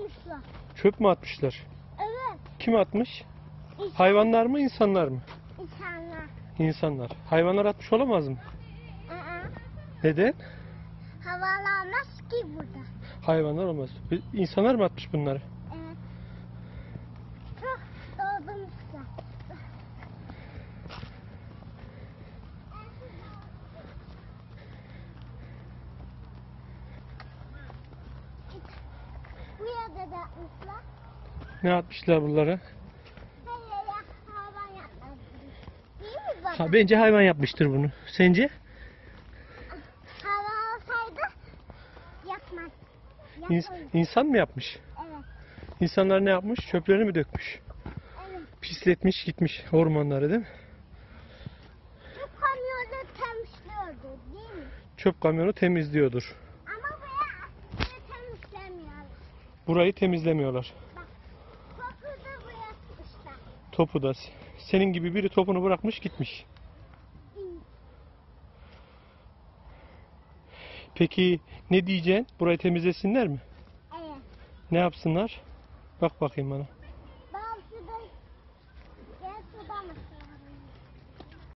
atmışlar. Çöp mü atmışlar? Evet. Kim atmış? İnsan, Hayvanlar mı insanlar mı? insanlar. İnsanlar. Hayvanlar atmış olamaz mı? Aa, Neden? havalanmaz ki burada. Hayvanlar olmaz. İnsanlar mı atmış bunları? Da atmışlar. Ne atmışlar bunları? Hayır ya hayvan yapmadı. Değil mi baba? Ha, bence hayvan yapmıştır bunu. Sence? Hava olsaydı yapmaz. İns- Yapmayız. insan mı yapmış? Evet. İnsanlar ne yapmış? Çöplerini mi dökmüş? Evet. Pisletmiş gitmiş ormanları değil mi? Bu kamyonu temizliyordu değil mi? Çöp kamyonu temizliyordur. Burayı temizlemiyorlar. Koku da buraya atmışlar. Topu da senin gibi biri topunu bırakmış gitmiş. Peki ne diyeceksin? Burayı temizlesinler mi? Evet. Ne yapsınlar? Bak bakayım bana.